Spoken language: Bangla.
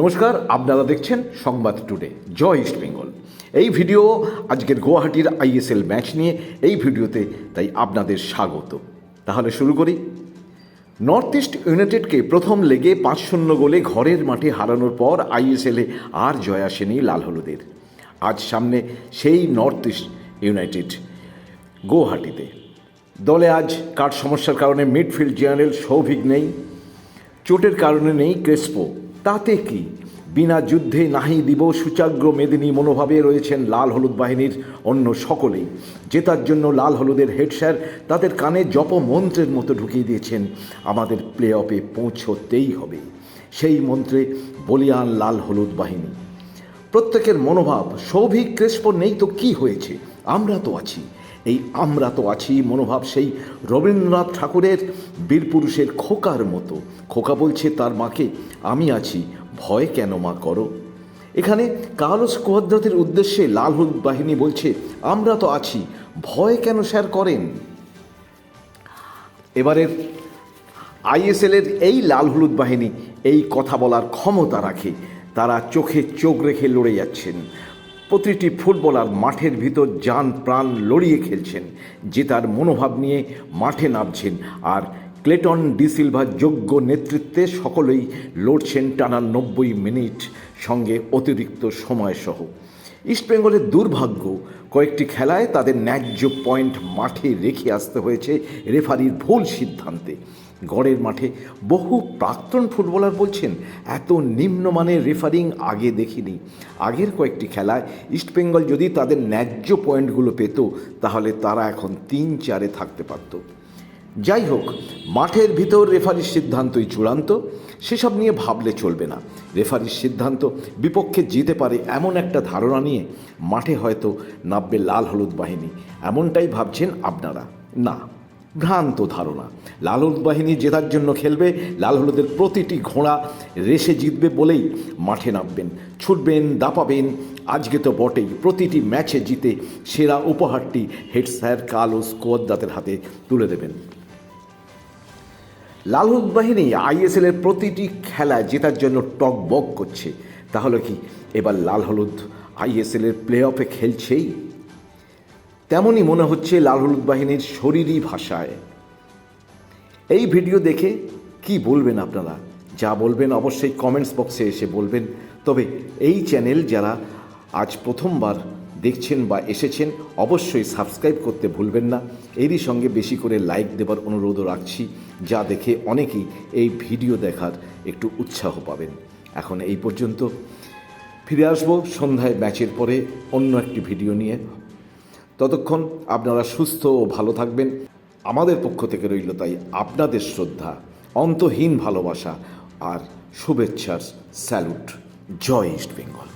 নমস্কার, আপনারা দেখছেন সংবাদ টুডে, জয় ইস্ট বেঙ্গল। এই ভিডিও আজকের গুয়াহাটির আইএসএল ম্যাচ নিয়ে, এই ভিডিওতে তাই আপনাদের স্বাগত। তাহলে শুরু করি। নর্থ ইস্ট ইউনাইটেডকে প্রথম লেগে পাঁচ শূন্য গোলে ঘরের মাঠে হারানোর পর আইএসএলে আর জয় আসেনি লাল হলুদের। আজ সামনে সেই নর্থ ইস্ট ইউনাইটেড গুয়াহাটিতে। দলে আজ কাঠ সমস্যার কারণে মিডফিল্ড জেনারেল সৌভিক নেই, চোটের কারণে নেই ক্রেসপো। তাতে কি? বিনা যুদ্ধে নাহি দিব সুচাগ্র মেদিনী মনোভাবে রয়েছেন লাল হলুদ বাহিনীর অন্য সকলেই। জেতার জন্য লাল হলুদের হেড স্যার তাদের কানে জপ মন্ত্রের মতো ঢুকিয়ে দিয়েছেন। আমাদের প্লে অফে পৌঁছতেই হবে। সেই মন্ত্রে বলিয়ান লাল হলুদ বাহিনী। প্রত্যেকের মনোভাব, সৌভিক ক্রেস্প নেই তো কি হয়েছে? আমরা তো আছি। এই আমরা তো আছি মনোভাব সেই রবীন্দ্রনাথ ঠাকুরের বীরপুরুষের খোকার মতো। খোকা বলছে, তার মাকে আমি আছি, ভয় কেন মা করো? এখানে কার্লোস কোয়াদ্রাতের উদ্দেশ্যে লাল হলুদ বাহিনী বলছে, আমরা তো আছি, ভয় কেন স্যার করেন? এবারের আইএসএলের এই লাল হলুদ বাহিনী এই কথা বলার ক্ষমতা রাখে। তারা চোখে চোখ রেখে লড়ে যাচ্ছেন। প্রতিটি ফুটবলার মাঠের ভিতর যান প্রাণ লড়িয়ে খেলছেন। জেতার মনোভাব নিয়ে মাঠে নামছেন আর ক্লেটন ডিসিলভার যোগ্য নেতৃত্বে সকলেই লড়ছেন টানা নব্বই মিনিট সঙ্গে অতিরিক্ত সময়সহ। ইস্টবেঙ্গলের দুর্ভাগ্য, কয়েকটি খেলায় তাদের ন্যায্য পয়েন্ট মাঠে রেখে আসতে হয়েছে রেফারির ভুল সিদ্ধান্তে। গড়ের মাঠে বহু প্রাক্তন ফুটবলার বলছেন, এত নিম্নমানের রেফারিং আগে দেখিনি। আগের কয়েকটি খেলায় ইস্টবেঙ্গল যদি তাদের ন্যায্য পয়েন্টগুলো পেত, তাহলে তারা এখন তিন চারে থাকতে পারত। যাই হোক, মাঠের ভিতর রেফারির সিদ্ধান্তই চূড়ান্ত। সেসব নিয়ে ভাবলে চলবে না। রেফারির সিদ্ধান্ত বিপক্ষে যেতে পারে এমন একটা ধারণা নিয়ে মাঠে হয়তো নামবে লাল হলুদ বাহিনী। এমনটাই ভাবছেন আপনারা। না, ভ্রান্ত ধারণা। লাল হলুদ বাহিনী জেতার জন্য খেলবে, লাল হলুদের প্রতিটি ঘোড়া রেসে জিতবে বলেই মাঠে নামবেন। ছুটবেন, দাপাবেন, আজকে তো বটেই। প্রতিটি ম্যাচে জিতে সেরা উপহারটি হেড স্যার কালোস কোয়াদ্দাতের হাতে তুলে দেবেন। লাল হলুদ বাহিনী আইএসএল এর প্রতিটি খেলা জেতার জন্য টক বক করছে। তাহলে কি এবার লাল হলুদ আইএসএল এর প্লে অফে খেলছেই? তেমনই মনে হচ্ছে লাল হলুদ বাহিনীর শরীরী ভাষায়। এই ভিডিও দেখে কি বলবেন আপনারা? যা বলবেন অবশ্যই কমেন্টস বক্সে এসে বলবেন। তবে এই চ্যানেল যারা আজ প্রথমবার দেখছেন বা এসেছেন, অবশ্যই সাবস্ক্রাইব করতে ভুলবেন না। এরই সঙ্গে বেশি করে লাইক দেবার অনুরোধও রাখছি, যা দেখে অনেকেই এই ভিডিও দেখার একটু উৎসাহ পাবেন। এখন এই পর্যন্ত ফিরে আসব সন্ধ্যায় ম্যাচের পরে অন্য একটি ভিডিও নিয়ে। ততক্ষণ আপনারা সুস্থ ও ভালো থাকবেন। আমাদের পক্ষ থেকে রইল তাই আপনাদের শ্রদ্ধা, অন্তহীন ভালোবাসা আর শুভেচ্ছার স্যালুট। জয় ইস্ট বেঙ্গল।